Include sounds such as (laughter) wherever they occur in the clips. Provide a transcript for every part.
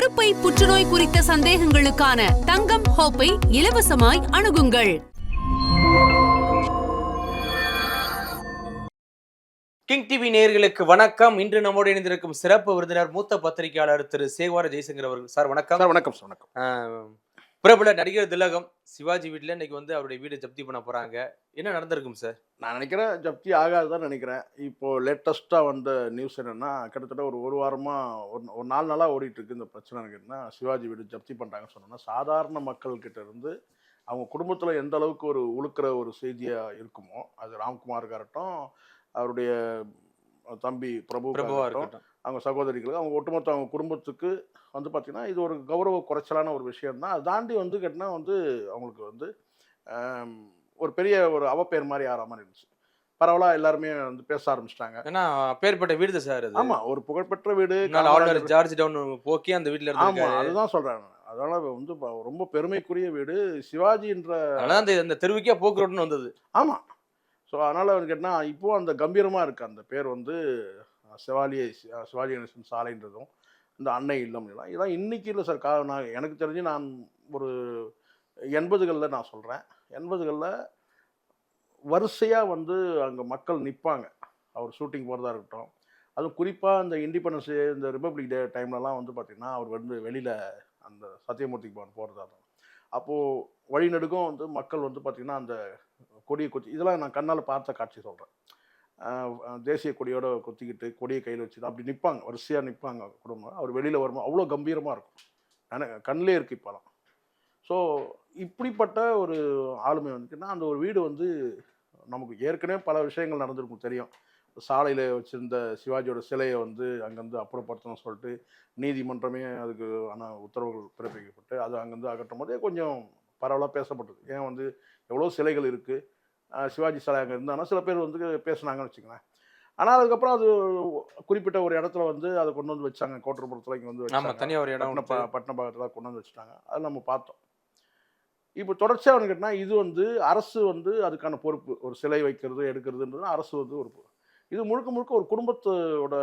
கருப்பை புற்றுநோய் குறித்த சந்தேகங்களுக்கான தங்கம் ஹோப்பை இலவசமாய் அணுகுங்கள். கிங் டிவி நேயர்களுக்கு வணக்கம். இன்று நம்மோடு இணைந்திருக்கும் சிறப்பு விருந்தினர் மூத்த பத்திரிகையாளர் திரு சேவார ஜெய்சங்கர் அவர்கள். சார் வணக்கம். சார் வணக்கம் சார் வணக்கம். பிரபல நடிகர் திலகம் சிவாஜி வீட்ல இன்னைக்கு வந்து அவருடைய வீடு ஜப்தி பண்ண போறாங்க. என்ன நடந்திருக்கும் சார் நான் நினைக்கிறேன் ஜப்தி ஆகாதுதான் நினைக்கிறேன். இப்போ லேட்டஸ்ட்டாக வந்த நியூஸ் என்னன்னா கிட்டத்தட்ட ஒரு ஒரு வாரமாக ஒரு ஒரு நாலு நாளாக ஓடிட்டு இருக்கு இந்த பிரச்சனை. என்னன்னா சிவாஜி வீடு ஜப்தி பண்ணுறாங்கன்னு சொன்னோன்னா சாதாரண மக்கள் கிட்ட இருந்து அவங்க குடும்பத்தில் எந்த அளவுக்கு ஒரு உழுக்கிற ஒரு செய்தியாக இருக்குமோ அது ராம்குமாருக்கா இருக்கட்டும் அவருடைய தம்பி பிரபு பிரபுவா இருக்கட்டும். அவங்க சகோதரிகளுக்கு அவங்க ஒட்டுமொத்த அவங்க குடும்பத்துக்கு வந்து பார்த்திங்கன்னா இது ஒரு கௌரவ குறைச்சலான ஒரு விஷயம் தான். அதை தாண்டி வந்து கேட்டினா வந்து அவங்களுக்கு வந்து ஒரு பெரிய ஒரு அவப்பேர் மாதிரி ஆகிற மாதிரி இருந்துச்சு. பரவலாக எல்லாருமே வந்து பேச ஆரம்பிச்சிட்டாங்க. ஏன்னா அப்பேற்பட்ட வீடு சார் ஆமாம் ஒரு புகழ்பெற்ற வீடு ஆளுநர் ஜார்ஜ் டவுன் போக்கி அந்த வீட்டுல ஆமாம் அதுதான் சொல்கிறேன் அதனால வந்து ரொம்ப பெருமைக்குரிய வீடு. சிவாஜின்ற அதனால அந்த அந்த தெருவுக்கே போக்கு ரோடுன்னு வந்தது. ஆமாம் ஸோ அதனால் வந்து கேட்டால் இப்போ அந்த கம்பீரமாக இருக்குது அந்த பேர் வந்து அஹ், செவாலிய அஹ், கணேசன் சாலைன்றதும் இந்த அன்னை இல்லம் எல்லாம். இதெல்லாம் இன்னைக்கு இல்லை சார் கா நான் எனக்கு தெரிஞ்சு நான் ஒரு எண்பதுகளில் நான் சொல்கிறேன் எண்பதுகளில் வரிசையாக வந்து அங்கே மக்கள் நிற்பாங்க அவர் ஷூட்டிங் போகிறதா இருக்கட்டும். அதுவும் குறிப்பாக இந்த இண்டிபெண்டன்ஸ் டே இந்த ரிப்பப்ளிக் டே டைம்லலாம் வந்து பார்த்திங்கன்னா அவர் வந்து வெளியில் அந்த சத்தியமூர்த்திக்கு பவன் போகிறதா இருக்கும் அப்போது வழிநெடுக்கும் வந்து மக்கள் வந்து பார்த்திங்கன்னா அந்த கொடியை கொச்சி இதெல்லாம் நான் கண்ணால் பார்த்த காட்சி சொல்கிறேன் தேசிய கொடியோட கொத்திக்கிட்டு கொடியை கையில் வச்சுட்டு அப்படி நிற்பாங்க வரிசையாக நிற்பாங்க குடும்பம். அவர் வெளியில் வருமா அவ்வளோ கம்பீரமாக இருக்கும். நினை கண்ணிலே இருக்குது இப்போலாம் ஸோ இப்படிப்பட்ட ஒரு ஆளுமை வந்துட்டுன்னா அந்த ஒரு வீடு வந்து நமக்கு ஏற்கனவே பல விஷயங்கள் நடந்திருக்கும் தெரியும். சாலையில் வச்சுருந்த சிவாஜியோட சிலையை வந்து அங்கேருந்து அப்புறப்படுத்தணும்னு சொல்லிட்டு நீதிமன்றமே அதுக்கு ஆனால் உத்தரவுகள் பிறப்பிக்கப்பட்டு அது அங்கேருந்து அகற்றும் போதே கொஞ்சம் பரவலாக பேசப்பட்டது. ஏன் வந்து எவ்வளோ சிலைகள் இருக்குது சிவாஜி சிலை அங்கே இருந்தானா சில பேர் வந்து பேசுனாங்கன்னு வச்சுங்களேன் ஆனால் அதுக்கப்புறம் அது குறிப்பிட்ட ஒரு இடத்துல வந்து அதை கொண்டு வந்து வச்சாங்க. கோட்டரபுரத்தில் இங்கே வந்து வச்சாங்க. தனியா ஒரு இடம் பட்டண உண்டு. பா- பட்டணப்பாக்கத்தில் கொண்டு வந்து வச்சுட்டாங்க. அது நம்ம பார்த்தோம். இப்போ தொடர்ச்சியாக வந்து கேட்டால் இது வந்து அரசு வந்து அதுக்கான பொறுப்பு. ஒரு சிலை வைக்கிறது எடுக்கிறதுன்றது அரசு வந்து ஒரு பொறுப்பு. இது முழுக்க முழுக்க ஒரு குடும்பத்தோட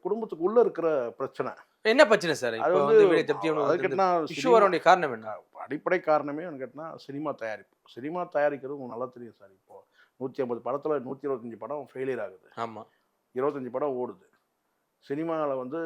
குடும்பத்துக்கு உள்ள இருக்கிற பிரச்சனை. என்ன பிரச்சனை சார்? அது வந்து வந்து வீடு ஜப்தி அது கேட்டா இஷ்யூ வர வேண்டிய காரணம் என்ன? அடிப்படை காரணமே வந்து கேட்டினா சினிமா தயாரிப்பு. சினிமா தயாரிக்கிறது உங்களுக்கு நல்லா தெரியும் சார். இப்போ நூற்றி ஐம்பது படத்தில் நூற்றி இருபத்தஞ்சி படம் ஃபெயிலியர் ஆகுது. ஆமா. இருபத்தஞ்சி படம் ஓடுது. சினிமாவில் வந்து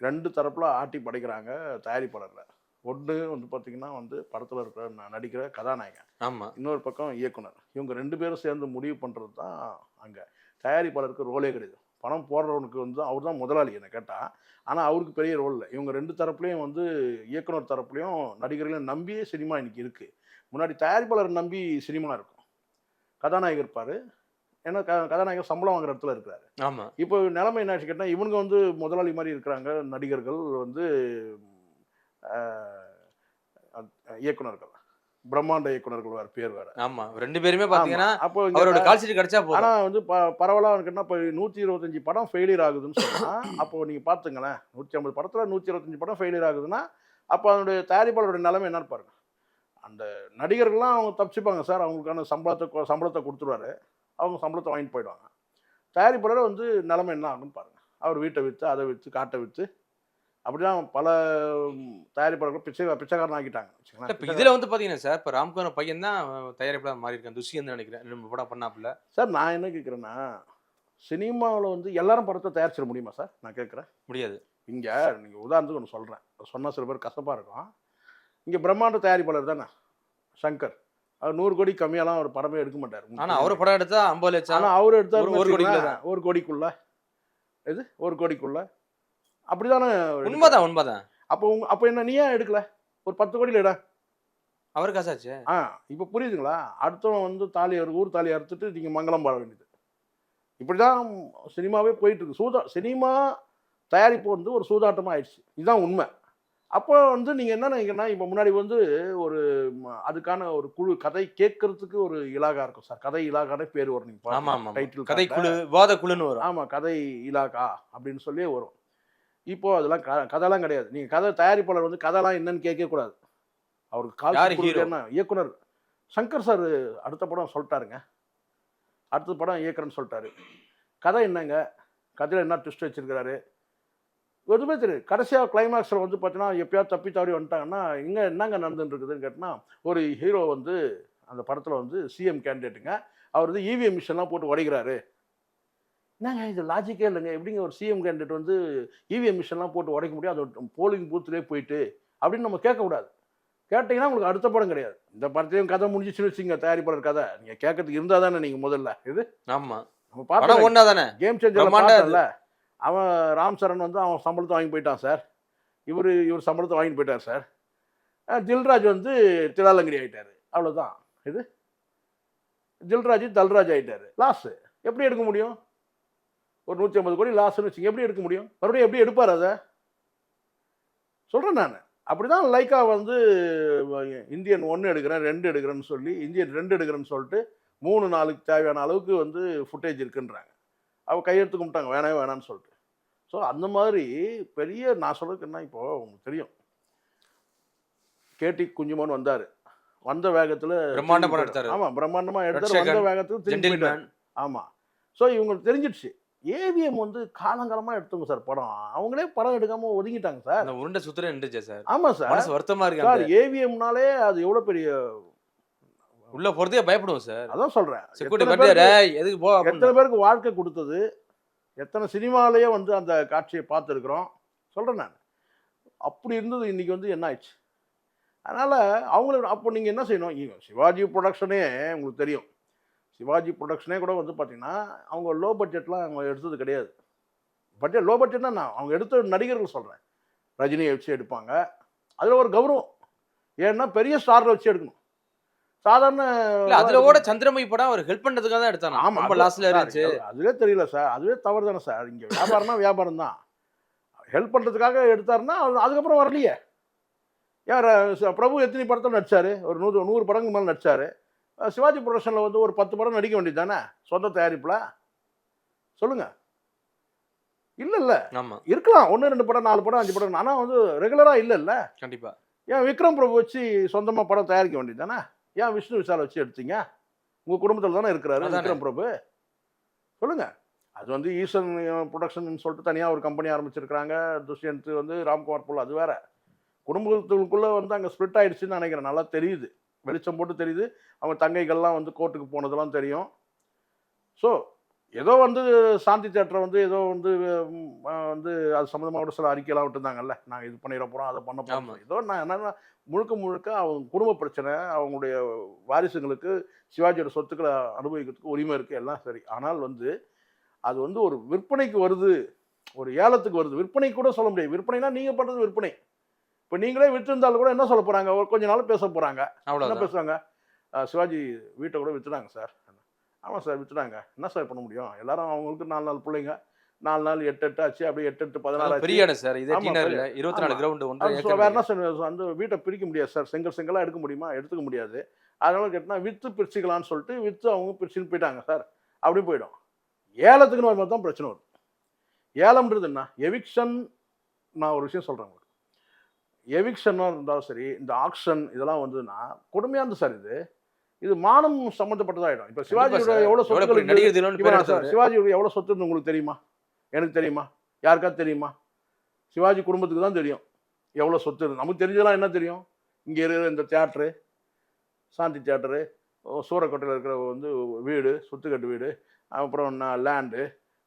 ரெண்டு தரப்பில் ஆட்டி படைக்கிறாங்க தயாரிப்பாளரில். ஒன்று வந்து பார்த்திங்கன்னா வந்து படத்தில் இருக்கிற நடிக்கிற கதாநாயகன். ஆமா. இன்னொரு பக்கம் இயக்குனர். இவங்க ரெண்டு பேரும் சேர்ந்து முடிவு பண்ணுறது தான் அங்கே. தயாரிப்பாளருக்கு ரோலே கிடையாது. பணம் போடுறவனுக்கு வந்து அவர் தான் முதலாளி என்னை கேட்டால் ஆனால் அவருக்கு பெரிய ரோல் இல்லை. இவங்க ரெண்டு தரப்புலையும் வந்து இயக்குனர் தரப்புலையும் நடிகர்களையும் நம்பியே சினிமா இன்னைக்கு இருக்குது முன்னாடி தயாரிப்பாளர் நம்பி சினிமா இருக்கும். கதாநாயகர் இருப்பார். ஏன்னா க கதாநாயகர் சம்பளம் வாங்குற இடத்துல இருக்கிறாரு. ஆமா. இப்போ நிலைமை என்னாச்சு கேட்டால் இவனுங்க வந்து முதலாளி மாதிரி இருக்கிறாங்க. நடிகர்கள் வந்து இயக்குனர்கள். பிரம்மாண்ட இயக்குனர்கள் வேறு பேர் வேறு. ஆமா. ரெண்டு பேருமே பாத்தீங்கன்னா அப்போ அவரோட கால் ஷீட் கிடைச்சா போதும். ஆனா வந்து ப பரவலாக இருக்குன்னா இப்போ நூற்றி இருபத்தஞ்சி படம் ஃபெயிலியர் ஆகுதுன்னு சொன்னா அப்போ நீங்க பார்த்துங்களேன் நூற்றி ஐம்பது படத்தில் நூற்றி இருபத்தஞ்சி படம் ஃபெயிலியர் ஆகுதுன்னா அப்போ அதனுடைய தயாரிப்பாளருடைய நிலைமை என்னன்னு பாருங்க. அந்த நடிகர்கள்லாம் அவங்க தப்பிச்சுப்பாங்க. சார் அவங்களுக்கான சம்பளத்தை சம்பளத்தை கொடுத்துருவாரு. அவங்க சம்பளத்தை வாங்கிட்டு போயிடுவாங்க. தயாரிப்பாளர் வந்து நிலைமை என்ன ஆகுன்னு பாருங்க. அவர் வீட்டை விற்று அதை விற்று காட்டை விற்று அப்படிதான் பல தயாரிப்பாளர்கள் பிச்சை பிச்சைக்காரன் ஆக்கிட்டாங்க வச்சுக்கோங்களேன். இப்ப இதுல வந்து பாத்தீங்கன்னா சார் இப்ப ராம்குமார் பையன் தான் தயாரிப்பாளர் மாறி இருக்கான் துஷியந்த் நினைக்கிறேன். ரெண்டு படம் பண்ணாப்புல. சார் நான் என்ன கேட்குறேன்னா சினிமாவில் வந்து எல்லாரும் படத்தை தயாரிச்சிட முடியுமா சார்? நான் கேட்குறேன் முடியாது. இங்கே நீங்கள் உதாரணத்துக்கு ஒன்று சொல்கிறேன் சொன்னால் சில பேர் கசப்பாக இருக்கும். இங்கே பிரம்மாண்ட தயாரிப்பாளர் தானே? சங்கர். அவர் நூறு கோடி கம்மியாலாம் ஒரு படமே எடுக்க மாட்டார். ஆனா அவர் படம் எடுத்தா ஐம்பது லட்சம். ஆனால் அவர் எடுத்தார் ஒரு- கோடிக்குள்ள ஒரு கோடிக்குள்ள. எது? ஒரு கோடிக்குள்ள. அப்படிதானே உண்மைதான் உண்மைதான். அப்போ உங்க அப்போ என்ன நீ ஏன் எடுக்கல? ஒரு பத்து கோடியில் எட. அவர் காசாச்சு. ஆ இப்போ புரியுதுங்களா? அடுத்தவன் வந்து தாலி ஊர் தாலி அறுத்துட்டு நீங்கள் மங்களம் பாட வேண்டியது. இப்படி தான் சினிமாவே போயிட்டு இருக்கு. சூதா சினிமா தயாரிப்பு வந்து ஒரு சூதாட்டமாக ஆயிடுச்சு. இதுதான் உண்மை. அப்போ வந்து நீங்கள் என்ன நினைக்கிறீங்கன்னா இப்போ முன்னாடி வந்து ஒரு அதுக்கான ஒரு குழு கதை கேட்கறதுக்கு ஒரு இலாகா இருக்கும் சார். கதை இலாகானே பேர் வரும் நீங்கள் டைட்டில் கதை குழு விவாத குழுன்னு வரும். ஆமாம் கதை இலாகா அப்படின்னு சொல்லி வரும். இப்போ அதெல்லாம் க கதைலாம் கிடையாது. நீங்கள் கதை தயாரிப்பாளர் வந்து கதைலாம் என்னன்னு கேட்கவே கூடாது. அவருக்கு கால் இயக்குனர். சங்கர் சார் அடுத்த படம் சொல்லிட்டாருங்க. அடுத்த படம் இயக்குறேன்னு சொல்லிட்டாரு. கதை என்னங்க? கதையில் என்ன ட்விஸ்ட் வச்சிருக்கிறாரு? எதுவுமே தெரியாது. கடைசியாக கிளைமேக்ஸில் வந்து பார்த்தீங்கன்னா எப்பயாவது தப்பி தவறி வந்துட்டாங்கன்னா இங்கே என்னங்க நடந்துட்டு இருக்குதுன்னு கேட்டினா ஒரு ஹீரோ வந்து அந்த படத்தில் வந்து சிஎம் கேண்டிடேட்டுங்க அவர் வந்து இவிஎம் மிஷின்லாம் போட்டு உடைக்கிறாரு. என்னங்க இது? லாஜிக்கே இல்லைங்க. எப்படிங்க ஒரு சிஎம் கேண்டிடேட் வந்து இவிஎம் மிஷின்லாம் போட்டு உடைக்க முடியும்? அது போலிங் பூத்துலேயே போயிட்டு அப்படின்னு நம்ம கேட்கக்கூடாது. கேட்டிங்கன்னா உங்களுக்கு அடுத்த படம் கிடையாது. இந்த படத்தையும் கதை முடிஞ்சிச்சுன்னு வச்சுங்க தயாரிப்பாளர் கதை. நீங்கள் கேட்கறதுக்கு இருந்தால் தானே நீங்கள் முதல்ல. இது ஆமா. நம்ம பார்த்தோம் ஒன்னா தானே கேம் சேஞ்சர் அவன் ராம் சரண் வந்து அவன் சம்பளத்தை வாங்கி போயிட்டான் சார். இவர் இவர் சம்பளத்தை வாங்கிட்டு போயிட்டார் சார். தில்ராஜ் வந்து திலாலங்கிரி ஆகிட்டார் அவ்வளோதான் இது? தில்ராஜ் தல்ராஜ் ஆகிட்டார் லாஸு எப்படி எடுக்க முடியும்? ஒரு நூற்றி ஐம்பது கோடி லாஸ்ன்னு வச்சுங்க எப்படி எடுக்க முடியும்? மறுபடியும் எப்படி எடுப்பார் அதை? சொல்கிறேன் நான். அப்படிதான் லைக்கா வந்து இந்தியன் ஒன்று எடுக்கிறேன் ரெண்டு எடுக்கிறேன்னு சொல்லி இந்தியன் ரெண்டு எடுக்கிறேன்னு சொல்லிட்டு மூணு நாளுக்கு தேவையான அளவுக்கு வந்து ஃபுட்டேஜ் இருக்குன்றாங்க. அவள் கையெழுத்து கும்பிட்டாங்க வேணவே வேணான்னு சொல்லிட்டு. ஸோ அந்த மாதிரி பெரிய நான் சொல்றதுக்கு என்ன இப்போ உங்களுக்கு தெரியும். கேடி குஞ்சுமோன் வந்தார். வந்த வேகத்தில் பிரம்மாண்ட படம் எடுத்தாரு. ஆமாம் பிரம்மாண்டமாக எடுத்தார். வந்த வேகத்துக்கு திரும்பி ஆமாம் ஸோ இவங்களுக்கு தெரிஞ்சிடுச்சு. ஏவிஎம் வந்து காலங்காலமாக எடுத்தவங்க சார் படம். அவங்களே படம் எடுக்காமல் ஒதுங்கிட்டாங்க சார். உருண்டை சுத்துற நின்றுச்சா சார். ஆமாம் சார். வருத்தமா இருக்கு சார் ஏவிஎம்னாலே அது எவ்வளோ பெரிய உள்ள போறதே பயப்படுவோம் சார். அதான் பட்டியார எதுக்கு போ. எத்தனை பேருக்கு வாழ்க்கை கொடுத்தது? எத்தனை சினிமாலேயே வந்து அந்த காட்சியை பார்த்துருக்குறோம்? சொல்கிறேன் நான். அப்படி இருந்தது இன்னைக்கு வந்து என்ன ஆயிடுச்சு? அதனால் அவங்கள அப்போ நீங்கள் என்ன செய்யணும்? சிவாஜி ப்ரொடக்ஷனே உங்களுக்கு தெரியும். சிவாஜி ப்ரொடக்ஷனே கூட வந்து பார்த்தீங்கன்னா அவங்க லோ பட்ஜெட்லாம் அவங்க எடுத்தது கிடையாது. பட்ஜெட் லோ பட்ஜெட்னா நான் அவங்க எடுத்த நடிகர்கள் சொல்கிறேன் ரஜினியை வச்சு எடுப்பாங்க. அதில் ஒரு கௌரவம். ஏன்னா பெரிய ஸ்டாரில் வச்சு எடுக்கணும். சாதாரண அதுல கூட சந்திரமுகி படம் அவர் ஹெல்ப் பண்றதுக்காக தான் எடுத்தாங்க ஆமா ரொம்ப சார், இருந்துச்சு. அதுவே தெரியல சார். அதுவே தவறு தானே சார். இங்க வியாபாரம்னா வியாபாரம் தான். ஹெல்ப் பண்றதுக்காக எடுத்தாருன்னா அது- அதுக்கப்புறம் வரலையே. யார் பிரபு எத்தனை படத்தில் நடிச்சாரு? ஒரு நூறு நூறு படங்கள் மேலே நடிச்சாரு. சிவாஜி ப்ரொடக்ஷனில் வந்து ஒரு பத்து படம் நடிக்க வேண்டியது தானே? சொந்த தயாரிப்பில். சொல்லுங்க. இல்ல இல்ல. ஆமா. இருக்கலாம். ஒன்று ரெண்டு படம் நாலு படம் அஞ்சு படம். ஆனால் வந்து ரெகுலராக இல்லை இல்ல. கண்டிப்பா. ஏன் விக்ரம் பிரபு வச்சு சொந்தமா படம் தயாரிக்க வேண்டியது தானே? ஏன் விஷ்ணு விஷால் வச்சு எடுத்தீங்க? உங்க குடும்பத்தில் தானே இருக்கிறாரு. விக்ரம் பிரபு? சொல்லுங்க. அது வந்து ஈசன் ப்ரொடக்ஷன் சொல்லிட்டு தனியாக ஒரு கம்பெனி ஆரம்பிச்சிருக்கிறாங்க. துஷ்யந்த் வந்து ராம்குமார் போல் அது வேற. குடும்பத்துக்குள்ள வந்து அங்கே ஸ்ப்ளிட் ஆயிடுச்சுன்னு நினைக்கிறேன். நல்லா தெரியுது. வெளிச்சம் போட்டு தெரியுது. அவங்க தங்கைகள்லாம் வந்து கோர்ட்டுக்கு போனதெல்லாம் தெரியும். ஸோ ஏதோ வந்து சாந்தி தேட்டரை வந்து ஏதோ வந்து வந்து அது சம்மந்தமாக கூட சில அறிக்கையெல்லாம் விட்டுருந்தாங்கல்ல. நாங்கள் இது பண்ணிட போகிறோம் அதை பண்ண. போகிறோம் ஏதோ நான் என்னன்னா முழுக்க முழுக்க அவங்க குடும்ப பிரச்சனை அவங்களுடைய வாரிசுங்களுக்கு சிவாஜியோட சொத்துக்களை அனுபவிக்கிறதுக்கு உரிமை இருக்குது எல்லாம் சரி. ஆனால் வந்து அது வந்து ஒரு விற்பனைக்கு வருது. ஒரு ஏலத்துக்கு வருது. விற்பனை கூட சொல்ல முடியாது. விற்பனைனா நீங்கள் பண்ணுறது விற்பனை. இப்போ நீங்களே விற்றுருந்தாலும் கூட என்ன சொல்ல போகிறாங்க ஒரு கொஞ்ச நாள் பேச போகிறாங்க என்ன பேசுவாங்க சிவாஜி வீட்டை கூட வித்துட்டாங்க சார். ஆமாம் சார் வித்துட்டாங்க என்ன சார் பண்ண முடியும்? எல்லாரும் அவங்களுக்கு நாலு நாலு பிள்ளைங்க. நாலு நாள் எட்டு எட்டு ஆச்சு அப்படியே எட்டு எட்டு பதினாறு ஆச்சு. பெரிய இடம் சார் இதே. இருபத்தி நாலு. கிரவுண்ட் ஒன்று வேற என்ன அந்த வீட்டை பிரிக்க முடியாது சார். செங்கல் செங்கலாக எடுக்க முடியுமா? எடுத்துக்க முடியாது. அதனால கேட்டினா வித்து பிரிச்சுக்கலாம்னு சொல்லிட்டு வித்து அவங்க பிரிச்சுன்னு போயிட்டாங்க சார். அப்படி போயிடும். ஏலத்துக்குன்னு வரும்போது தான் பிரச்சனை வரும் ஏலம்ன்றது என்ன? எவிக்ஷன் நான் ஒரு விஷயம் சொல்கிறேன் உங்களுக்கு. எவிக்ஷனாக இருந்தாலும் சரி இந்த ஆக்ஷன் இதெல்லாம் வந்ததுன்னா கொடுமையாக இருந்து சார் இது. இது மானம் சம்மந்தப்பட்டதாயிடும் இப்போ சிவாஜியோட எவ்வளோ எடுத்தவர். சிவாஜியோட எவ்வளோ சொத்து உங்களுக்கு தெரியுமா? எனக்கு தெரியுமா? யாருக்காவது தெரியுமா? சிவாஜி குடும்பத்துக்கு தான் தெரியும். எவ்வளோ சொத்து இருந்து நமக்கு தெரிஞ்சதெல்லாம் என்ன தெரியும்? இங்கே இருக்கிற இந்த தியேட்ரு சாந்தி தியேட்டரு சூரக்கோட்டையில் இருக்கிற வந்து வீடு சொத்துக்கட்டு வீடு அப்புறம் லேண்டு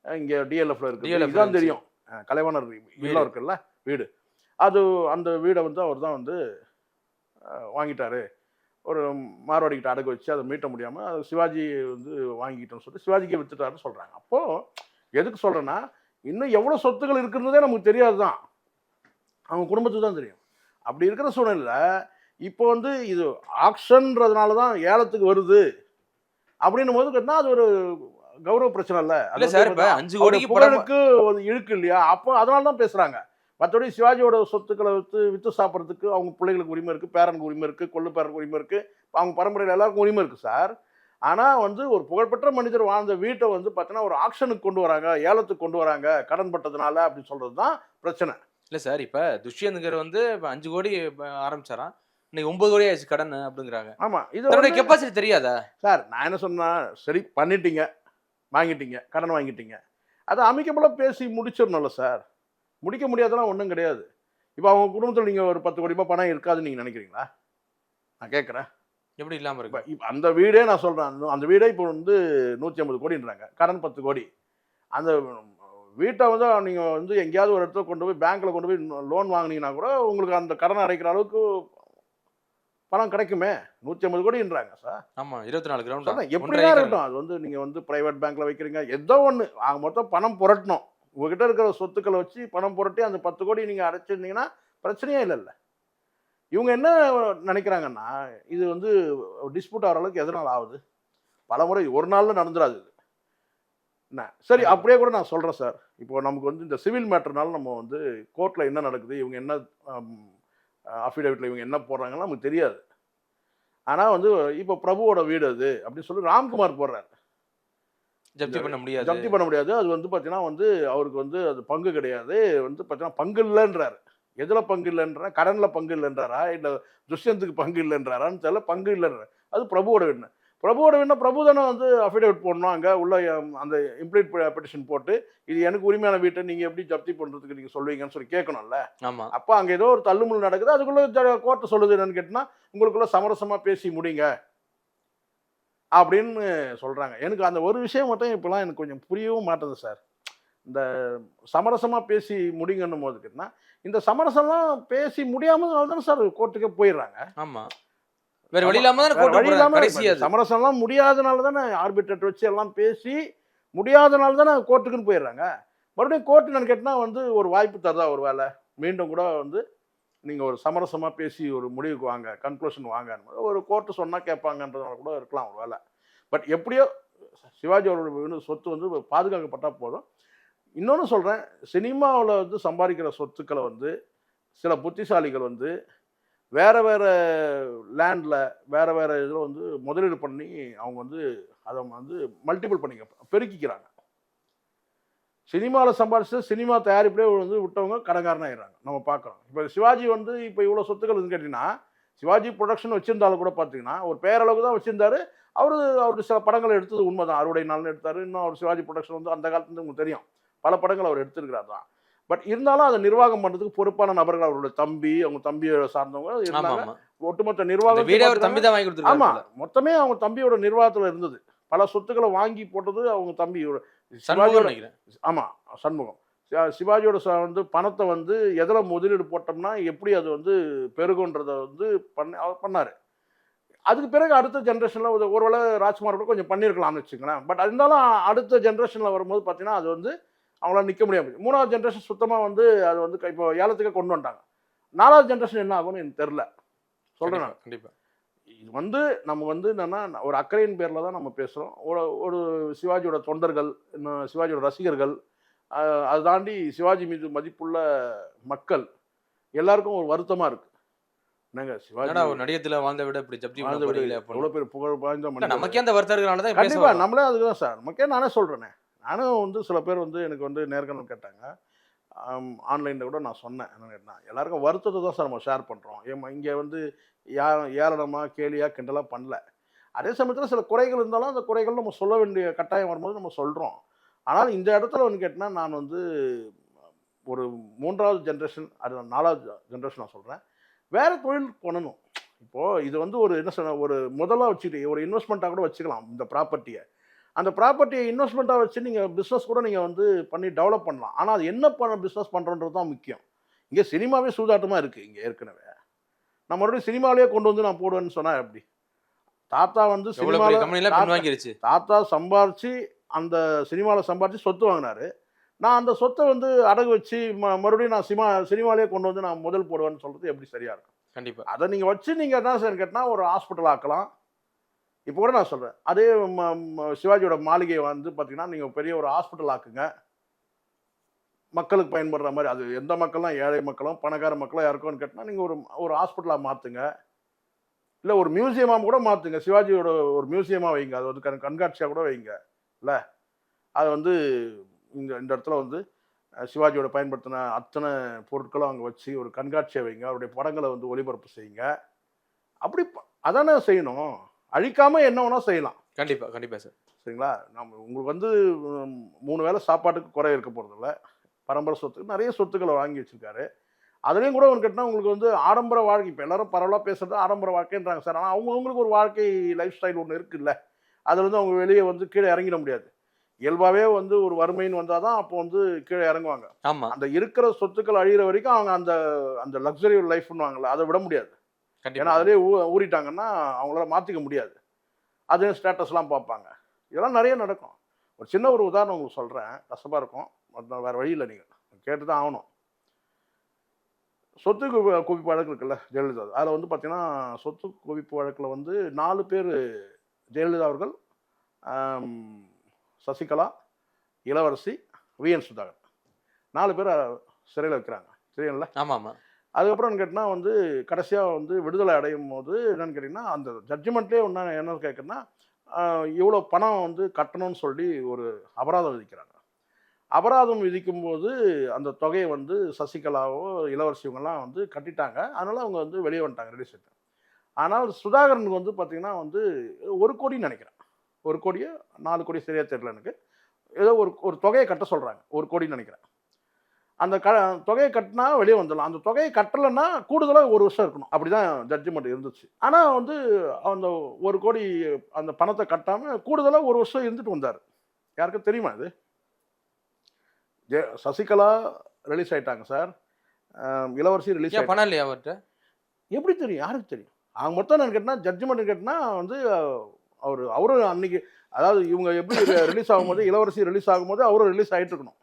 இங்கே டிஎல்எஃப்ல இருக்கு. இதுதான் இருந்துச்சு. தெரியும். கலைவாணர் இல்லம் இருக்குல்ல? வீடு. அது அந்த வீடை வந்து அவர் தான் வந்து வாங்கிட்டாரு. ஒரு மார்வாடிக்கிட்ட அடகு வச்சு அதை மீட்ட முடியாமல் அது சிவாஜி வந்து வாங்கிக்கிட்டோம்னு சொல்லிட்டு சிவாஜிக்கு வித்துட்டாருன்னு சொல்கிறாங்க அப்போது எதுக்கு சொல்கிறேன்னா இன்னும் எவ்வளோ சொத்துக்கள் இருக்குன்றதே நமக்கு தெரியாது தான் அவங்க குடும்பத்துக்கு தான் தெரியும். அப்படி இருக்கிற சூழ்நிலையில் இப்போ வந்து இது ஆக்ஷன்றதுனால தான் ஏலத்துக்கு வருது. அப்படின்னும் போது கேட்டா அது ஒரு கௌரவ பிரச்சனை இல்ல. இல்ல சார் இப்ப அஞ்சு கோடிக்கு படம் புகழுக்கு இழுக்கு இல்லையா? அப்போ அதனால தான் பேசுறாங்க. மற்றபடி சிவாஜியோட சொத்துக்களை வித்து வித்து சாப்பிட்றதுக்கு அவங்க பிள்ளைகளுக்கு உரிமை இருக்கு பேரனுக்கு உரிமை இருக்கு கொள்ளு பேரனுக்கு உரிமை இருக்கு. அவங்க பரம்பரையில் எல்லாருக்கும் உரிமை இருக்கு சார். ஆனா வந்து ஒரு புகழ்பெற்ற மனிதர் வாழ்ந்த வீட்டை வந்து பார்த்தீங்கன்னா ஒரு ஆக்ஷனுக்கு கொண்டு வராங்க ஏலத்துக்கு கொண்டு வராங்க கடன் பட்டதுனால அப்படின்னு சொல்றது தான் பிரச்சனை. இல்ல சார் இப்ப துஷ்யந்துங்கர் வந்து இப்ப அஞ்சு கோடி ஆரம்பிச்சாராம் இன்னைக்கு ஒன்பது கோடி ஆயிடுச்சு கடன் அப்படிங்கிறாங்க. ஆமா இது கெப்பாசிட்டி தெரியாதா? சார் நான் என்ன சொன்னா சரி பண்ணிட்டீங்க வாங்கிட்டீங்க கடன் வாங்கிட்டீங்க. அதை அமைக்கப்பட பேசி முடிச்சிடணும்ல சார். முடிக்க முடியாதெல்லாம் ஒன்றும் கிடையாது. இப்போ அவங்க குடும்பத்தில் நீங்கள் ஒரு பத்து கோடி ரூபாய் பணம் இருக்காதுன்னு நீங்கள் நினைக்கிறீங்களா? நான் கேட்குறேன் எப்படி இல்லாம இப்போ இருக்கு அந்த வீடே நான் சொல்கிறேன் அந்த வீடே இப்போ வந்து நூற்றி ஐம்பது கோடின்றாங்க. கடன் பத்து கோடி. அந்த வீட்டை வந்து நீங்கள் வந்து எங்கேயாவது ஒரு இடத்துல கொண்டு போய் பேங்க்கில் கொண்டு போய் லோன் வாங்குனீங்கன்னா கூட உங்களுக்கு அந்த கடன் அடைக்கிற அளவுக்கு பணம் கிடைக்குமே. நூற்றி ஐம்பது கோடின்றாங்க சார் ஆமா இருபத்தி நாலு கிரவுண்ட் எப்படிதான் இருக்கட்டும்? அது வந்து நீங்கள் வந்து ப்ரைவேட் பேங்க்கில் வைக்கிறீங்க. ஏதோ ஒன்று ஆக மொத்தம் பணம் புரட்டணும். உங்ககிட்ட இருக்கிற சொத்துக்களை வச்சு பணம் புரட்டி அந்த பத்து கோடி நீங்கள் அடைச்சிருந்தீங்கன்னா பிரச்சனையே இல்லைல்ல. இவங்க என்ன நினைக்கிறாங்கன்னா இது வந்து டிஸ்பியூட் ஆகிற அளவுக்கு எதனால் ஆகுது? பல முறை ஒரு நாளில் நடந்துடாது இது. என்ன? சரி அப்படியே கூட நான் சொல்கிறேன் சார். இப்போ நமக்கு வந்து இந்த சிவில் மேட்டர்னால நம்ம வந்து கோர்ட்டில் என்ன நடக்குது இவங்க என்ன அஃபிடேவிட்டில் இவங்க என்ன போடுறாங்கன்னு நமக்கு தெரியாது. ஆனால் வந்து இப்போ பிரபுவோட வீடு அது அப்படின்னு சொல்லி ராம்குமார் போடுறாரு. ஜப்தி பண்ண முடியாது. ஜப்தி பண்ண முடியாது. அது வந்து பார்த்தீங்கன்னா வந்து அவருக்கு வந்து அது பங்கு கிடையாது. வந்து பார்த்தீங்கன்னா பங்கு இல்லைன்றாரு. எதில் பங்கு இல்லைன்றா கடனில் பங்கு இல்லைன்றாரா? இல்லை துஷ்யந்துக்கு பங்கு இல்லைன்றாரான்னு தெரியல பங்கு இல்லைன்ற. அது பிரபுவோட வீடு பிரபுவோட வீடுனா பிரபு தானே வந்து அஃபிடேவிட் போடணும் அங்கே உள்ள அந்த இம்ப்ளீட் பெட்டிஷன் போட்டு இது எனக்கு உரிமையான வீட்டை நீங்கள் எப்படி ஜப்தி பண்ணுறதுக்கு நீங்கள் சொல்லுவீங்கன்னு சொல்லி கேட்கணும்ல? ஆமா. அப்போ அங்கே ஏதோ ஒரு தள்ளுமுள் நடக்குது அதுக்குள்ளே கோர்ட்டு சொல்லுது என்னன்னு கேட்டினா உங்களுக்குள்ள சமரசமாக பேசி முடிங்க. அப்படின்னு சொல்கிறாங்க எனக்கு அந்த ஒரு விஷயம் மட்டும் இப்போலாம் எனக்கு கொஞ்சம் புரியவும் மாட்டேது சார். இந்த சமரசமாக பேசி முடிங்கன்னும் போது கேட்டினா இந்த சமரசம்லாம் பேசி முடியாமல் தானே சார் கோர்ட்டுக்கே போயிடுறாங்க. ஆமா. வேற வழி இல்லாம தானே வழி இல்லாம சமரசம்லாம் முடியாதனால தானே ஆர்பிட்ரேட் வச்சு எல்லாம் பேசி முடியாதனால தானே கோர்ட்டுக்குன்னு போயிடுறாங்க. மறுபடியும் கோர்ட்டு நான் கேட்டினா வந்து ஒரு வாய்ப்பு தருதா ஒரு வேலை மீண்டும் கூட வந்து நீங்கள் ஒரு சமரசமாக பேசி ஒரு முடிவுக்கு வாங்க கன்க்ளூஷன் வாங்கன்னு ஒரு கோர்ட்டு சொன்னால் கேட்பாங்கன்றதுனால கூட இருக்கலாம் ஒரு வேலை பட் எப்படியோ சிவாஜி அவரோட வீடு சொத்து வந்து பாதுகாக்கப்பட்டால் போதும். இன்னொன்று சொல்கிறேன் சினிமாவில் வந்து சம்பாதிக்கிற சொத்துக்களை வந்து சில புத்திசாலிகள் வந்து வேறு வேறு லேண்டில் வேறு வேறு இதில் வந்து முதலீடு பண்ணி அவங்க வந்து அதை வந்து மல்டிபிள் பண்ணிக்க பெருக்கிக்கிறாங்க. சினிமாவில் சம்பாதிச்சு சினிமா தயாரிப்பிலே வந்து விட்டவங்க கடங்காரன் ஆயிடுறாங்க நம்ம பார்க்குறோம். இப்போ சிவாஜி வந்து இப்போ இவ்வளோ சொத்துக்கள் இருக்குன்னு கேட்டிங்கன்னா சிவாஜி ப்ரொடக்ஷன் வச்சுருந்தாலும் கூட பார்த்தீங்கன்னா ஒரு பேரளவுக்கு தான் வச்சுருந்தாரு. அவர் அவருக்கு சில படங்கள் எடுத்தது உண்மைதான். அறுவடை நாள்னு எடுத்தார். இன்னும் அவர் சிவாஜி ப்ரொடக்ஷன் வந்து அந்த காலத்துலேருந்து உங்களுக்கு தெரியும். பல படங்கள் அவர் எடுத்திருக்கிறார் தான். பட் இருந்தாலும் அதை நிர்வாகம் பண்ணுறதுக்கு பொறுப்பான நபர்கள் அவருடைய தம்பி அவங்க தம்பியை சார்ந்தவங்க இருந்தாங்க. ஒட்டுமொத்த நிர்வாகம் தம்பி தான் வாங்கி ஆமா கொடுத்துருக்காரு மொத்தமே அவங்க தம்பியோட நிர்வாகத்துல இருந்தது. பல சொத்துக்களை வாங்கி போட்டது அவங்க தம்பியோட சண்முகம் சிவாஜியோட நினைக்கிறேன். ஆமா சண்முகம். சிவாஜியோட வந்து பணத்தை வந்து எதில் முதலீடு போட்டோம்னா எப்படி அது வந்து பெருகுன்றதை வந்து பண்ண அவர் பண்ணாரு. அதுக்கு பிறகு அடுத்த ஜென்ரேஷனில் ஒரு ஒருவேளை ராஜ்குமார் கூட கொஞ்சம் பண்ணியிருக்கலாம்னு வச்சுங்களேன் பட் இருந்தாலும் அடுத்த ஜென்ரேஷனில் வரும்போது பார்த்தீங்கன்னா அது வந்து அவங்களால நிற்க முடியாது. மூணாவது ஜென்ரேஷன் சுத்தமாக வந்து அது வந்து இப்போ ஏலத்துக்கே கொண்டு வந்துட்டாங்க. நாலாவது ஜென்ரேஷன் என்ன ஆகும்னு எனக்கு தெரில சொல்கிறேன் நான். கண்டிப்பா, கண்டிப்பா இது வந்து நம்ம வந்து என்னன்னா ஒரு அக்கறையின் பேரில் தான் நம்ம பேசுகிறோம் ஒரு ஒரு சிவாஜியோட தொண்டர்கள் இன்னும் சிவாஜியோட ரசிகர்கள் அதை தாண்டி சிவாஜி மீது மதிப்புள்ள மக்கள் எல்லாருக்கும் ஒரு வருத்தமாக இருக்கு. என்னங்க சிவாஜி ஒரு நடிகத்துல வாழ்ந்த விட இப்படி ஜப்தி வாழ்ந்த விட. எவ்வளோ பேர் புகழ் வாய்ந்த. நமக்கே அந்த வருத்தம் இருக்கிறனால தான். நம்மளே அதுதான் சார். நமக்கே நானே சொல்றேனே. நானும் வந்து சில பேர் வந்து எனக்கு வந்து நேர்காணல் கேட்டாங்க. ஆன்லைனில் கூட நான் சொன்னேன். என்ன கேட்டா, எல்லாருக்கும் வருத்தத்தை தான் சார் நம்ம ஷேர் பண்ணுறோம் ஏமா இங்கே வந்து யா ஏளனமாக கேலியா கிண்டலாக பண்ணல. அதே சமயத்தில் சில குறைகள் இருந்தாலும் அந்த குறைகள் நம்ம சொல்ல வேண்டிய கட்டாயம் வரும்போது நம்ம சொல்கிறோம் ஆனால் இந்த இடத்துல வந்து கேட்டால் நான் வந்து ஒரு மூன்றாவது ஜென்ரேஷன் அது நாலாவது ஜென்ரேஷன் நான் சொல்கிறேன் வேறு தொழில் பண்ணணும். இப்போது இது வந்து ஒரு என்ன சொன்ன ஒரு முதலாக வச்சுட்டு ஒரு இன்வெஸ்ட்மெண்ட்டாக கூட வச்சுக்கலாம் இந்த ப்ராப்பர்ட்டியை அந்த ப்ராப்பர்ட்டியை இன்வெஸ்ட்மெண்ட்டாக வச்சு நீங்கள் பிஸ்னஸ் கூட நீங்கள் வந்து பண்ணி டெவலப் பண்ணலாம். ஆனால் அது என்ன பண்ண பிஸ்னஸ் பண்ணுறன்றது தான் முக்கியம். இங்கே சினிமாவே சூதாட்டமாக இருக்குது இங்கே ஏற்கனவே. நான் மறுபடியும் சினிமாவிலேயே கொண்டு வந்து நான் போடுவேன்னு சொன்னால் எப்படி? தாத்தா வந்து சினிமாவில் தாத்தா சம்பாரிச்சு அந்த சினிமாவில் சம்பாரிச்சு சொத்து வாங்கினாரு. நான் அந்த சொத்தை வந்து அடகு வச்சு ம- மறுபடியும் நான் சினிமா சினிமாலேயே கொண்டு வந்து நான் முதல் போடுவேன்னு சொல்கிறது எப்படி சரியாக இருக்கும்? கண்டிப்பா. அதை நீங்கள் வச்சு நீங்கள் என்ன சார் கேட்டால் ஒரு ஹாஸ்பிட்டல் ஆக்கலாம். இப்போ கூட நான் சொல்கிறேன் அதே ம- ம- சிவாஜியோட மாளிகையை வந்து பார்த்தீங்கன்னா நீங்கள் பெரிய ஒரு ஹாஸ்பிட்டல் ஆக்குங்க. மக்களுக்கு பயன்படுற மாதிரி அது எந்த மக்கள்லாம் ஏழை மக்களும் பணக்கார மக்களும் யாருக்கோன்னு கேட்டால் நீங்கள் ஒரு ஒரு ஹாஸ்பிட்டலாக மாற்றுங்க இல்லை ஒரு மியூசியமாக கூட மாற்றுங்க சிவாஜியோட ஒரு மியூசியமாக வைங்க. அது வந்து கண் கண்காட்சியாக கூட வைங்க. இல்லை? அது வந்து இங்கே இந்த இடத்துல வந்து சிவாஜியோட பயன்படுத்தின அத்தனை பொருட்களும் அங்கே வச்சு ஒரு கண்காட்சியை வைங்க. அவருடைய படங்களை வந்து ஒளிபரப்பு செய்யுங்க. அப்படி ப- அதானே செய்யணும். அழிக்காமல் என்ன வேணால் செய்யலாம். கண்டிப்பா கண்டிப்பா சார். சரிங்களா? நம்ம உங்களுக்கு வந்து மூணு வேளை சாப்பாட்டுக்கு குறை இருக்க போகிறதில்ல பரம்பரை சொத்து நிறைய சொத்துக்களை வாங்கி வச்சிருக்காரு. அதுலேயும் கூட ஒன்று கேட்டால் உங்களுக்கு வந்து ஆடம்பர வாழ்க்கை இப்போ எல்லாரும் பரவலாக பேசுறது ஆடம்பர வாழ்க்கைன்றாங்க சார். ஆனால் அவங்கவுங்களுக்கு ஒரு வாழ்க்கை லைஃப் ஸ்டைல் ஒன்று இருக்குல்ல. அதுலேருந்து அவங்க வெளியே வந்து கீழே இறங்கிட முடியாது. இயல்பாகவே வந்து ஒரு வறுமைன்னு வந்தால் தான் அப்போ வந்து கீழே இறங்குவாங்க. ஆமா. அந்த இருக்கிற சொத்துக்கள் அழியிற வரைக்கும் அவங்க அந்த அந்த லக்ஸரி லைஃப்னுவாங்கல்ல அதை விட முடியாது. ஏன்னா கண்டிப்பா அதிலே ஊ ஊறிட்டாங்கன்னா அவங்களால மாற்றிக்க முடியாது. அதே ஸ்டேட்டஸ்லாம் பார்ப்பாங்க. இதெல்லாம் நிறைய நடக்கும். ஒரு சின்ன ஒரு உதாரணம் உங்களுக்கு சொல்கிறேன் கஷ்டமாக இருக்கும். வேறு வழி இல்லை நீங்கள் கேட்டு தான் ஆகணும். சொத்து குவி- குவிப்பு வழக்கு இருக்குல்ல ஜெயலலிதா. அதில் வந்து பார்த்தீங்கன்னா சொத்து குவிப்பு வழக்கில் வந்து நாலு பேர் ஜெயலலிதா அவர்கள் சசிகலா இளவரசி விஎன் சுதாகர். நாலு பேரை சிறையில் வைக்கிறாங்க. சரிங்களா ஆமா ஆமா அதுக்கப்புறம் கேட்டினா வந்து கடைசியாக வந்து விடுதலை அடையும் போது என்னென்னு கேட்டிங்கன்னா அந்த ஜட்ஜ்மெண்ட்லேயே ஒன்று என்ன கேட்குறேன்னா இவ்வளோ பணம் வந்து கட்டணும்னு சொல்லி ஒரு அபராதம் விதிக்கிறாங்க. அபராதம் விதிக்கும்போது அந்த தொகையை வந்து சசிகலாவோ இளவரசி இவங்கெல்லாம் வந்து கட்டிட்டாங்க. அதனால் அவங்க வந்து வெளியே வந்துட்டாங்க ரிலீஸ் ஆகிட்டாங்க ஆனால் சுதாகரனுக்கு வந்து பார்த்திங்கன்னா வந்து ஒரு கோடின்னு நினைக்கிறேன். ஒரு கோடியோ நாலு கோடி சரியாக தெரியல எனக்கு. ஏதோ ஒரு ஒரு தொகையை கட்ட சொல்கிறாங்க ஒரு கோடின்னு நினைக்கிறேன். அந்த க தொகையை கட்டினா வெளியே வந்துடலாம். அந்த தொகையை கட்டலைன்னா கூடுதலாக ஒரு வருஷம் இருக்கணும். அப்படி தான் ஜட்ஜ்மெண்ட் இருந்துச்சு. ஆனால் வந்து அந்த ஒரு கோடி அந்த பணத்தை கட்டாமல் கூடுதலாக ஒரு வருஷம் இருந்துட்டு வந்தார். யாருக்கும் தெரியுமா இது? ஜெ சசிகலா ரிலீஸ் ஆயிட்டாங்க சார் இளவரசி ரிலீஸ் பணம் இல்லையா அவர்கிட்ட எப்படி தெரியும்? யாருக்கு தெரியும்? அவங்க மொத்தம் நான் கேட்டினா ஜட்ஜ்மெண்ட் கேட்டினா வந்து அவர் அவரும் அன்னைக்கு அதாவது இவங்க எப்படி (laughs) ரிலீஸ் ஆகும்போது இளவரசி ரிலீஸ் ஆகும்போது அவரும் ரிலீஸ் ஆகிட்டு இருக்கணும்.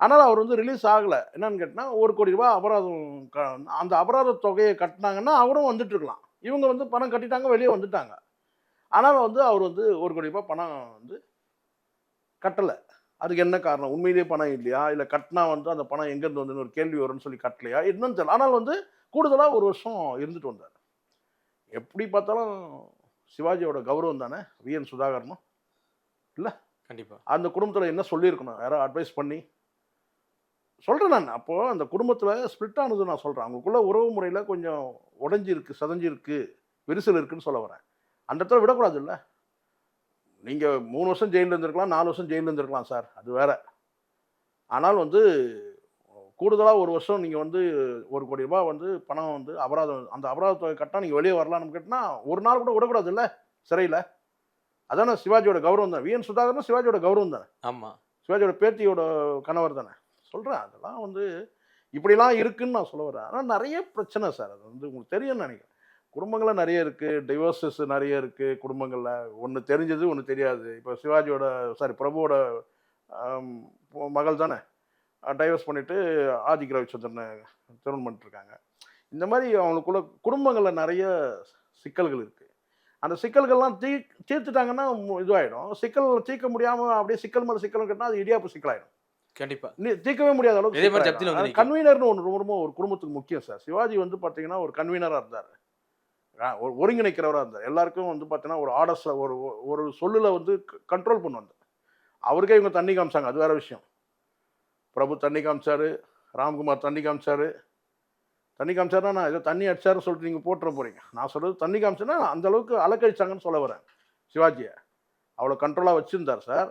ஆனால் அவர் வந்து ரிலீஸ் ஆகலை. என்னன்னு கேட்டினா ஒரு கோடி ரூபாய் அபராதம் க அந்த அபராத தொகையை கட்டினாங்கன்னா அவரும் வந்துட்டு இருக்கலாம். இவங்க வந்து பணம் கட்டிட்டாங்க வெளியே வந்துட்டாங்க. ஆனால் வந்து அவர் வந்து ஒரு கோடி ரூபாய் பணம் வந்து கட்டலை. அதுக்கு என்ன காரணம்? உண்மையிலேயே பணம் இல்லையா? இல்லை கட்டினா வந்து அந்த பணம் எங்கேருந்து வந்துன்னு ஒரு கேள்வி வரும்னு சொல்லி கட்டலையா? என்னன்னு தெரியல. ஆனால் வந்து கூடுதலாக ஒரு வருஷம் இருந்துட்டு வந்தார். எப்படி பார்த்தாலும் சிவாஜியோட கௌரவம் தானே? விஎன் சுதாகரனும். கண்டிப்பா. அந்த குடும்பத்தில் என்ன சொல்லியிருக்கணும்? யாரோ அட்வைஸ் பண்ணி சொல்கிறேன் நான். அப்போது அந்த குடும்பத்தில் ஸ்ப்ளிட் ஆனது நான் சொல்கிறேன் அவங்களுக்குள்ள உறவு முறையில் கொஞ்சம் உடஞ்சிருக்கு சதஞ்சிருக்கு விரிசல் இருக்குன்னு சொல்ல வரேன். அந்த இடத்துல விடக்கூடாது இல்லை நீங்கள் மூணு வருஷம் ஜெயிலில் இருந்திருக்கலாம் நாலு வருஷம் ஜெயிலில் இருந்திருக்கலாம் சார். அது வேற. ஆனால் வந்து கூடுதலாக ஒரு வருஷம் நீங்கள் வந்து ஒரு கோடி ரூபாய் வந்து பணம் வந்து அபராதம் அந்த அபராத தொகை கட்டினா நீங்கள் வெளியே வரலாம்னு கேட்டினா ஒரு நாள் கூட விடக்கூடாது இல்லை சிறையில்? அதானே சிவாஜியோட கௌரவம் தான். விஎன் சுதாகரனும் சிவாஜியோட கௌரவம் தானே. ஆமா. சிவாஜியோட பேத்தியோட கணவர் தானே. சொல்கிறேன் அதெல்லாம் வந்து இப்படிலாம் இருக்குன்னு நான் சொல்ல வரேன். ஆனால் நிறைய பிரச்சனை சார். அது வந்து உங்களுக்கு தெரியும்னு நினைக்கிறேன். குடும்பங்களில் நிறைய இருக்குது டிவோர்ஸஸ் நிறைய இருக்குது குடும்பங்களில். ஒன்று தெரிஞ்சது ஒன்று தெரியாது. இப்போ சிவாஜியோட சாரி பிரபுவோட மகள் தானே? டைவர்ஸ் பண்ணிவிட்டு ஆதிக் ரவிச்சந்திரனை திருமணம் பண்ணிட்டுருக்காங்க. இந்த மாதிரி அவங்களுக்குள்ள குடும்பங்களில் நிறைய சிக்கல்கள் இருக்குது அந்த சிக்கல்கள்லாம் தீ தீர்த்துட்டாங்கன்னா இதுவாகிடும் சிக்கல் தீர்க்க முடியாமல் அப்படியே சிக்கல் மேலே சிக்கல் கேட்டால் அது இடியாப்பு சிக்கலாயிடும். கண்டிப்பா. நீ தீர்க்கவே முடியாத அளவுக்கு. கன்வீனர்னு ஒன்று ரொம்ப ரொம்ப ஒரு குடும்பத்துக்கு முக்கியம் சார். சிவாஜி வந்து பார்த்தீங்கன்னா ஒரு கன்வீனராக இருந்தார். ஒரு ஒருங்கிணைக்கிறவராக இருந்தார். எல்லாருக்கும் வந்து பார்த்தீங்கன்னா ஒரு ஆர்டர்ஸில் ஒரு ஒரு சொல்லில் வந்து கண்ட்ரோல் பண்ணுவாங்க அவருக்கே இவங்க தண்ணி காமிச்சாங்க. அது வேற விஷயம். பிரபு தண்ணி காமிச்சாரு. ராம்குமார் தண்ணி காமிச்சாரு. தண்ணி காமிச்சாருன்னா நான் ஏதோ தண்ணி அடிச்சாருன்னு சொல்லிட்டு நீங்கள் போட்டுற போறீங்க. நான் சொல்றது தண்ணி காமிச்சேன்னா அந்த அளவுக்கு அலக்கழிச்சாங்கன்னு சொல்ல வரேன் சிவாஜியை. அவ்வளோ கண்ட்ரோலாக வச்சுருந்தார் சார்.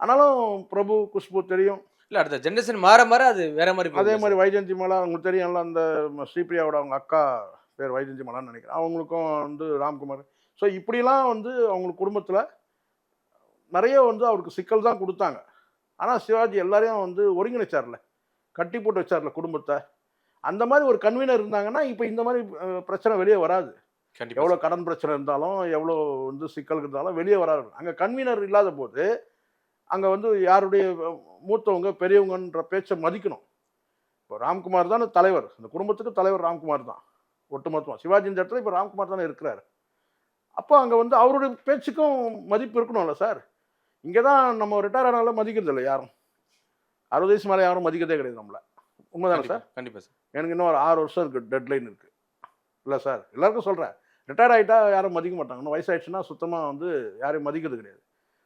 ஆனாலும் பிரபு குஷ்பு தெரியும். இல்ல அடுத்த ஜெனரேஷன் மாற மாற அது வேற மாதிரி அதே. மாதிரி வைஜெயந்தி மாலா உங்களுக்கு தெரியும்ல அந்த ஸ்ரீபிரியாவோட அவங்க அக்கா பேர் வைஜெயந்தி மாலான்னு நினைக்கிறேன். அவங்களுக்கும் வந்து ராம்குமார். ஸோ இப்படிலாம் வந்து அவங்களுக்கு குடும்பத்தில் நிறைய வந்து அவருக்கு சிக்கல் தான் கொடுத்தாங்க. ஆனால் சிவாஜி எல்லாரையும் வந்து ஒருங்கிணைச்சார்ல கட்டி போட்டு வச்சார்ல குடும்பத்தை. அந்த மாதிரி ஒரு கன்வீனர் இருந்தாங்கன்னா இப்போ இந்த மாதிரி பிரச்சனை வெளியே வராது. எவ்வளோ. கடன் பிரச்சனை இருந்தாலும் எவ்வளோ வந்து சிக்கல் இருந்தாலும் வெளியே வராது. அங்கே கன்வீனர் இல்லாத போது அங்கே வந்து யாருடைய மூத்தவங்க பெரியவங்கன்ற பேச்சை மதிக்கணும். இப்போ ராம்குமார் தானே தலைவர். இந்த குடும்பத்துக்கு தலைவர் ராம்குமார் தான். ஒட்டுமொத்தமாக சிவாஜி இந்த இடத்துல இப்போ ராம்குமார் தானே இருக்கிறார். அப்போ அங்கே வந்து அவருடைய பேச்சுக்கும் மதிப்பு இருக்கணும்ல சார். இங்கே தான் நம்ம ரிட்டையர் ஆனாலும் மதிக்கிறது இல்லை யாரும். அறுபது வயசு மேலே யாரும் மதிக்கிறதே கிடையாது நம்மள. உண்மைதானே சார்? கண்டிப்பா சார். எனக்கு இன்னும் ஒரு ஆறு வருஷம் இருக்குது டெட்லைன் இருக்குது இல்லை சார் எல்லாருக்கும் சொல்கிறேன் ரிட்டையர் ஆகிட்டா யாரும் மதிக்க மாட்டாங்க. இன்னும் வயசாயிடுச்சுன்னா சுத்தமாக வந்து யாரையும் மதிக்கிறது கிடையாது.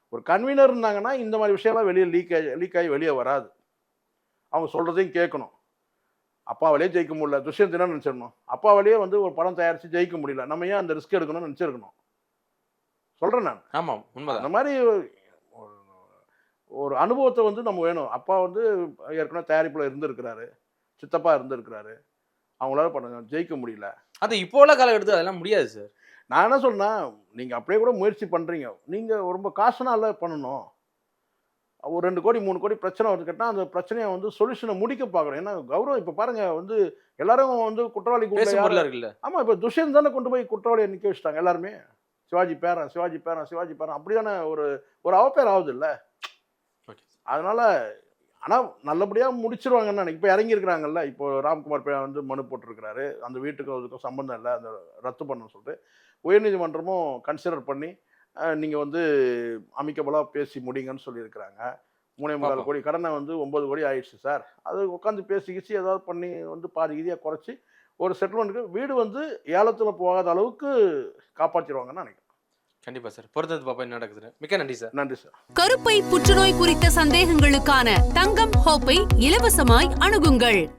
ஒரு கன்வீனர் இருந்தாங்கன்னா இந்த மாதிரி விஷயம்லாம் வெளியே லீக் ஆகி லீக் ஆகி வெளியே வராது. அவங்க சொல்கிறதையும் கேட்கணும். அப்பாவாலே ஜெயிக்க முடியல. துஷ்யந்த் என்ன நினச்சிடணும் அப்பாவாலேயே வந்து ஒரு படம் தயாரித்து ஜெயிக்க முடியல. நம்ம ஏன் அந்த ரிஸ்க் எடுக்கணும்னு நினச்சிருக்கணும்? சொல்கிறேன் நான். ஆமா உண்மைதான். அந்த மாதிரி ஒரு- ஒரு அனுபவத்தை வந்து நம்ம வேணும். அப்பா வந்து ஏற்கனவே தயாரிப்பில் இருந்திருக்கிறாரு. சித்தப்பா இருந்திருக்கிறாரு. அவங்களால பண்ண ஜெயிக்க முடியல. அது இப்போ உள்ள காலகட்டத்தில் அதெல்லாம் முடியாது சார் நான் என்ன சொன்னா நீங்க அப்படியே கூட முயற்சி பண்றீங்க. நீங்க ரொம்ப காசுனால பண்ணணும். ஒரு ரெண்டு கோடி மூணு கோடி பிரச்சனை வருது கேட்டால் அந்த பிரச்சனையை வந்து சொல்யூஷனை முடிக்க பார்க்கணும். ஏன்னா கௌரவம் இப்போ பாருங்க வந்து எல்லாரும் வந்து குற்றவாளி இருக்குல்ல ஆமா இப்போ துஷ்யந்த் தானே கொண்டு போய் குற்றவாளியை நிக்க வச்சுட்டாங்க எல்லாருமே. சிவாஜி பேரன் சிவாஜி பேரன் சிவாஜி பேரன். அப்படிதானே ஒரு ஒரு அவப்பேர் ஆகுது இல்ல? ஓகே. அதனால ஆனா நல்லபடியா முடிச்சிருவாங்கன்னு நினைக்கிறேன். இப்போ இறங்கியிருக்கிறாங்கல்ல இப்போ ராம்குமார் பே வந்து மனு போட்டிருக்கிறாரு. அந்த வீட்டுக்கும் அதுக்கும் சம்பந்தம் இல்லை அந்த ரத்து பண்ணணும்னு சொல்லிட்டு. உயர்நீதிமன்றமும் கன்சிடர் பண்ணி அஹ், நீங்க வந்து அமைக்கபலா பேசி முடிங்கன்னு சொல்லியிருக்கிறாங்க. மூணே முக்கால். கோடி கடனை வந்து ஒன்பது கோடி ஆயிடுச்சு சார். அது உட்காந்து பேசி கிசி ஏதாவது பண்ணி வந்து பாதி கீதியாக குறைச்சி ஒரு செட்டில்மெண்ட்டுக்கு வீடு வந்து ஏலத்தில் போகாத அளவுக்கு காப்பாற்றிடுவாங்கன்னு நினைக்கிறேன். கண்டிப்பா சார். பொறுத்தது பாப்பா என்ன நடக்குதுன்னு. மிக்க நன்றி சார். நன்றி சார். கருப்பை புற்றுநோய் குறித்த சந்தேகங்களுக்கான தங்கம் ஹோப்பை இலவசமாய் அணுகுங்கள்.